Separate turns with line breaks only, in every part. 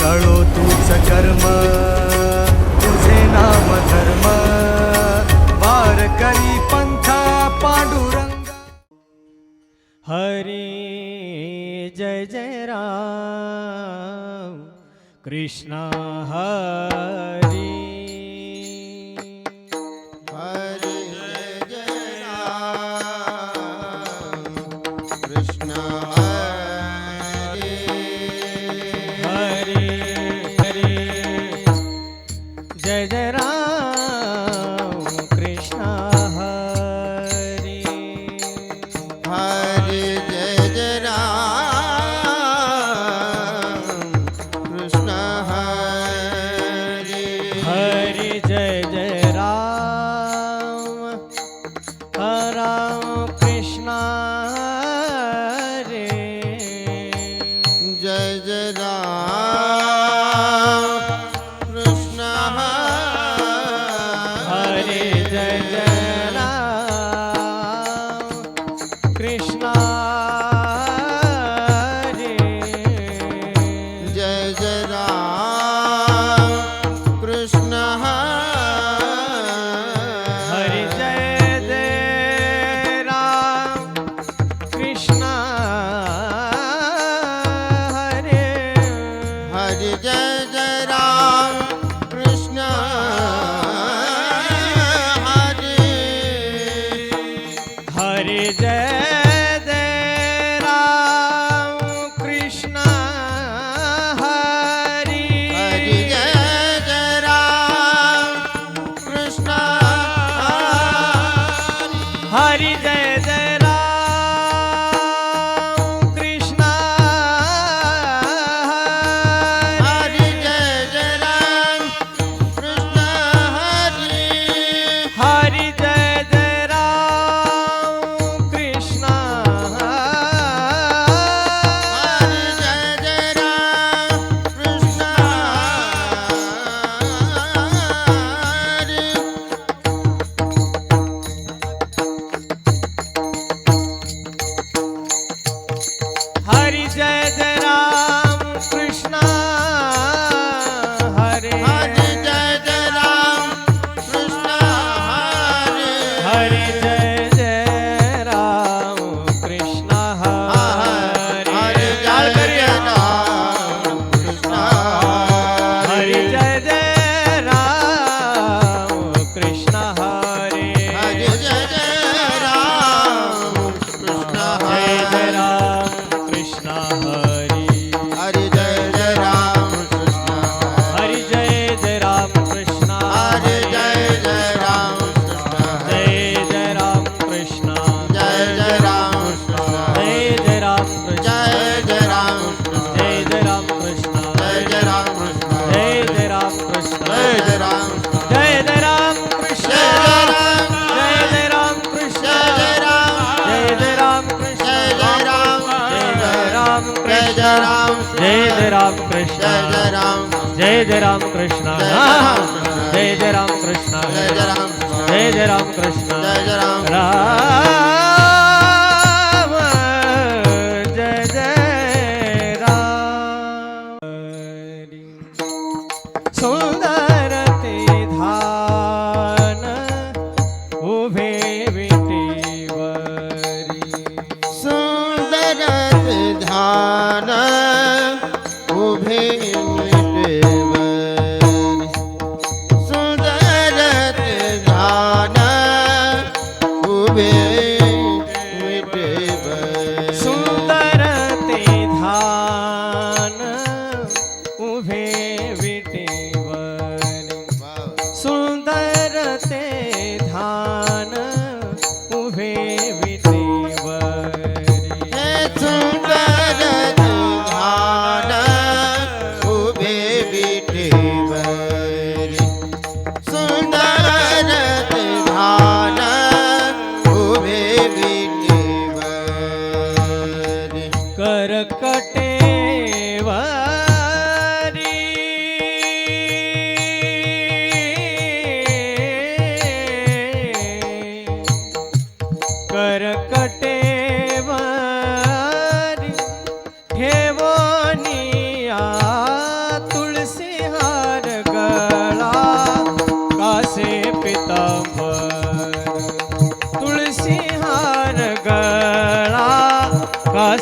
कळो तूच कर्म तुझे नाम धर्म. वार करी पंथा पांडुरंग.
हरी जय जय राम. कृष्णा हरी જય જય રામ કૃષ્ણ જય જય રામ કૃષ્ણ જય જય
રામ કૃષ્ણ જય જય
રામ કૃષ્ણ જય જય
રામ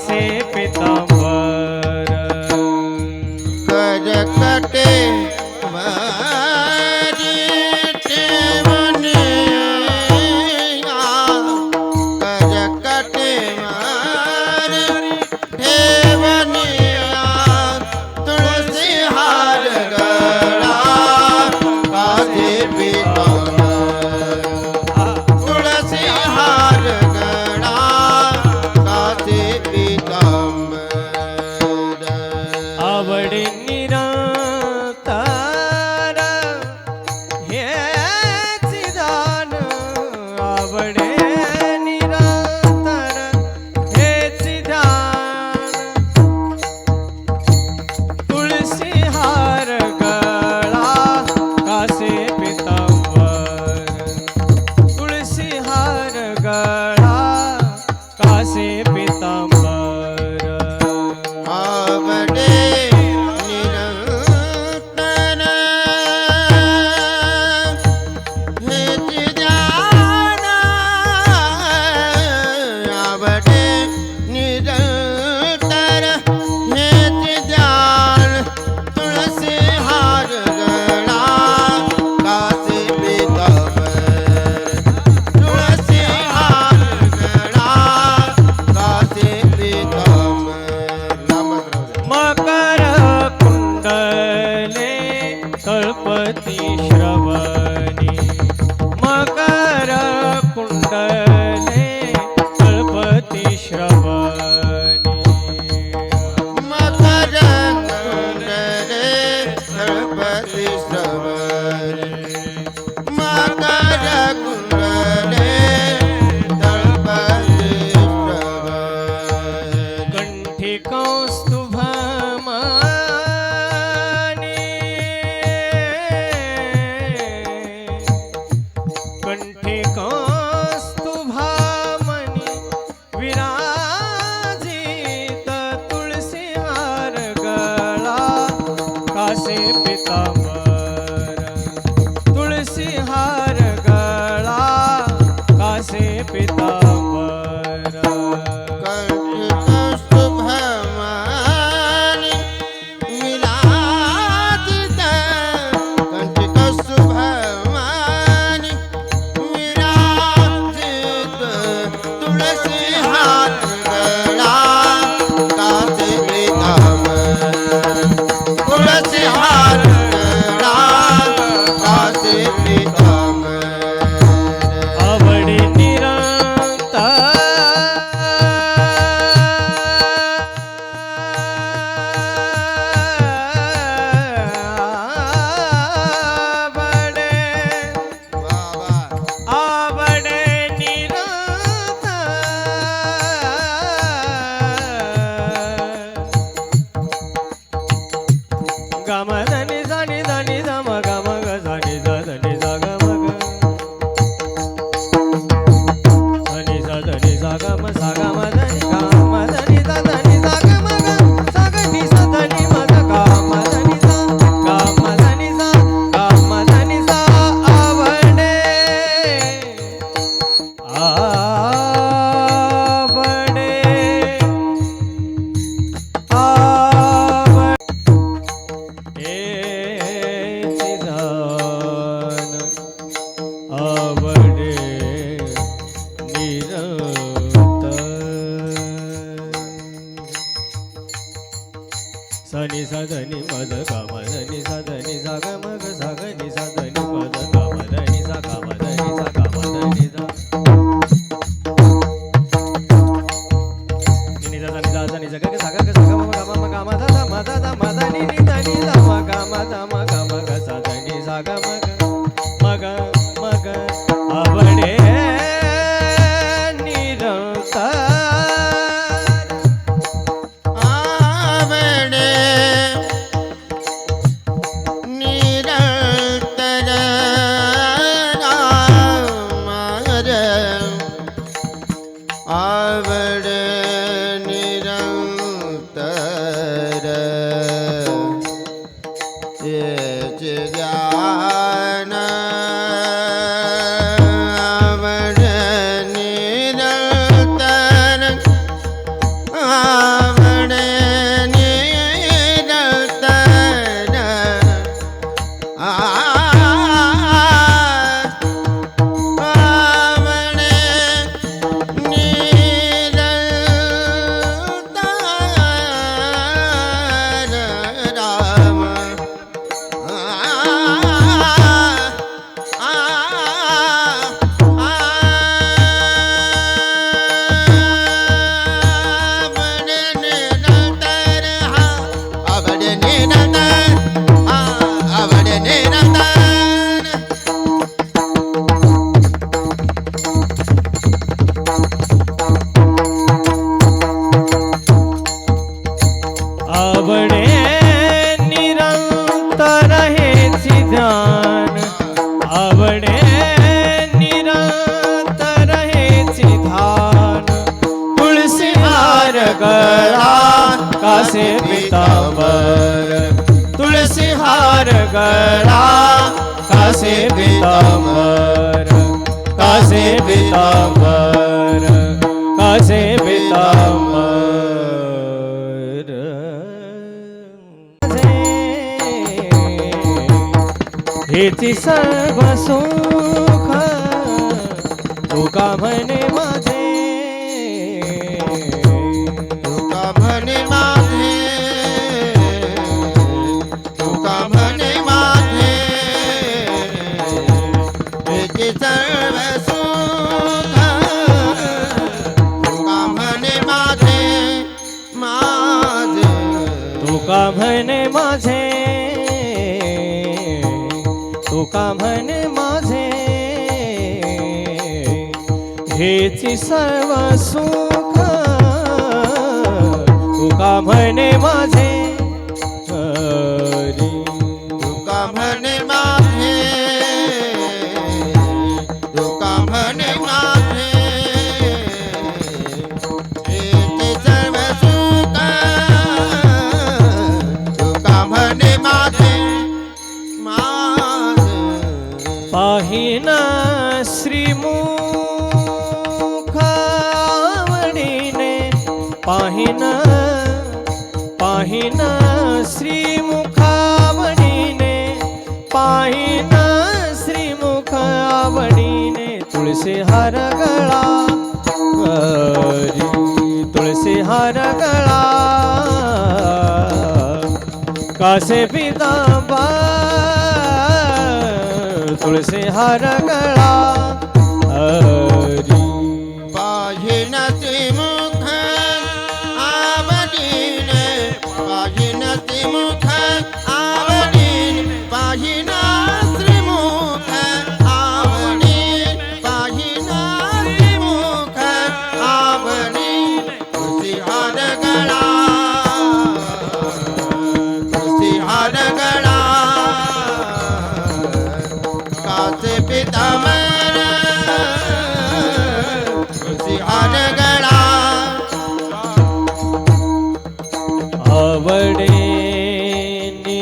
কাছে পেতাম सुख तुका म्हणे माझ. का म्हणे माझे? हेची सर्व सुख तुका म्हणे माझे? हरी
तुका म्हणे माझे
श्रीमुख पाहिन पाहिना पाहिना पाहिन आवडीने पाहिना तुळशी हार गळा तुळशी हार गळा. कासे पिता तुळशी हार गळा. Oh.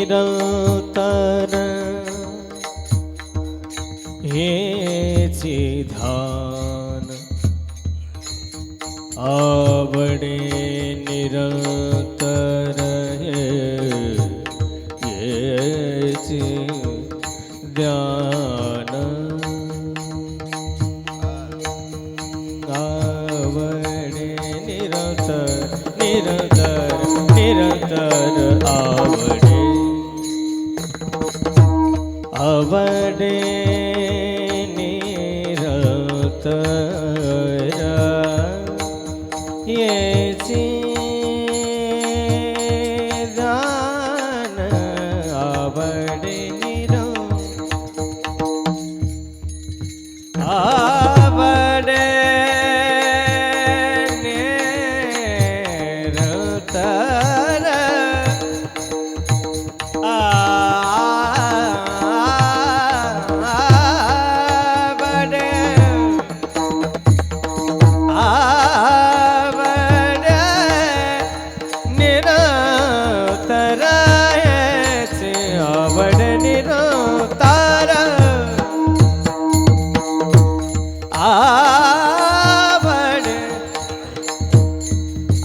viral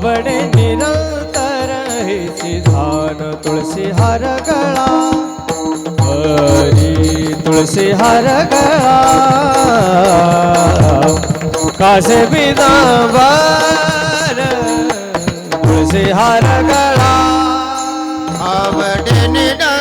आवडे निरंतर हेची धान तुळशी हार गळा. हरी तुळशी हार गळा. कासे बिदांबर तुळशी हार गळा.
आवडे निरंतर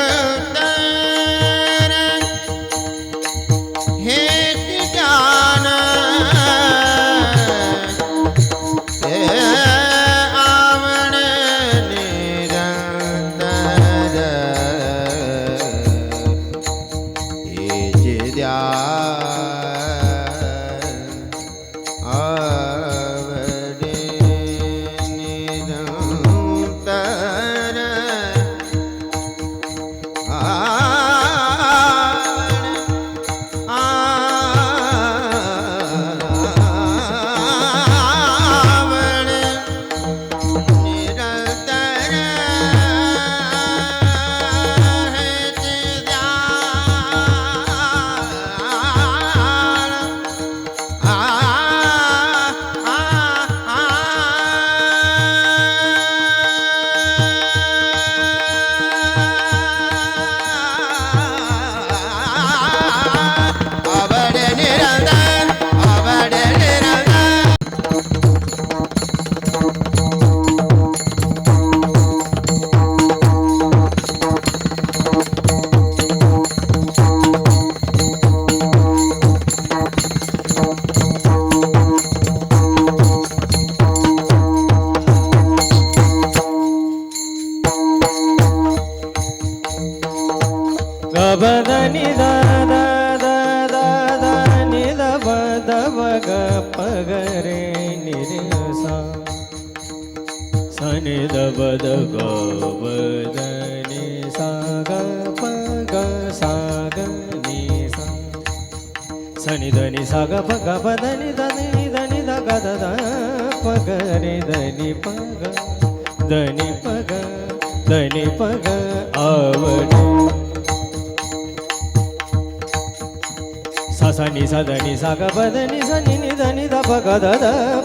ససని సదని సగపద ని సని నిద నిద పగద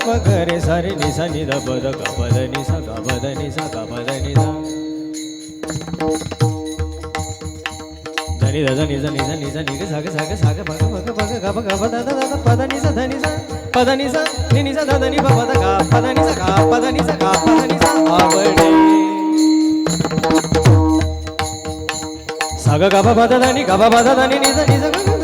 పగరే సరి ని సని ద పద కపద ని సగపద ని సగపద ని స ధని దద నిజ నిజ నిజ నిగ సగ సగ సగ పగ పగ పగ గప గప దద దద పద ని స ధని స పద ని స ని ని స దద ని పద గా పద ని స గా పద ని స గా పద ని స ఆవడే సగ గప పద ధని గప పద ధని నిజ నిజ గగ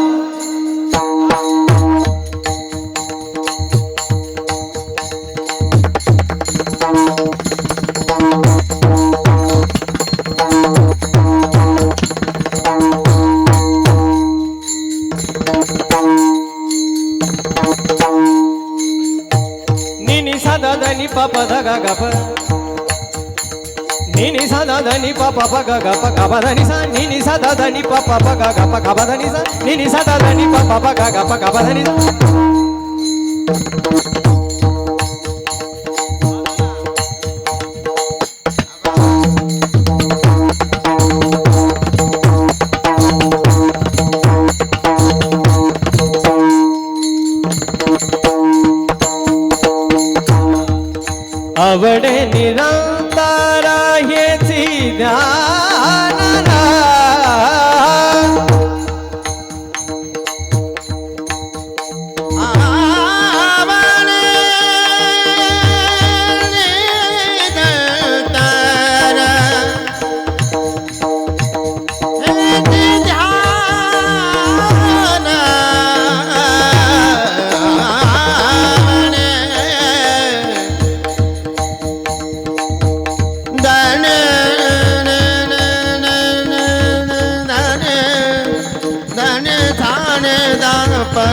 పప పగ గప కబదని స నిని సదని పప పగ గప కబదని స నిని సదని పప పగ గప కబదని స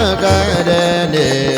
I got ne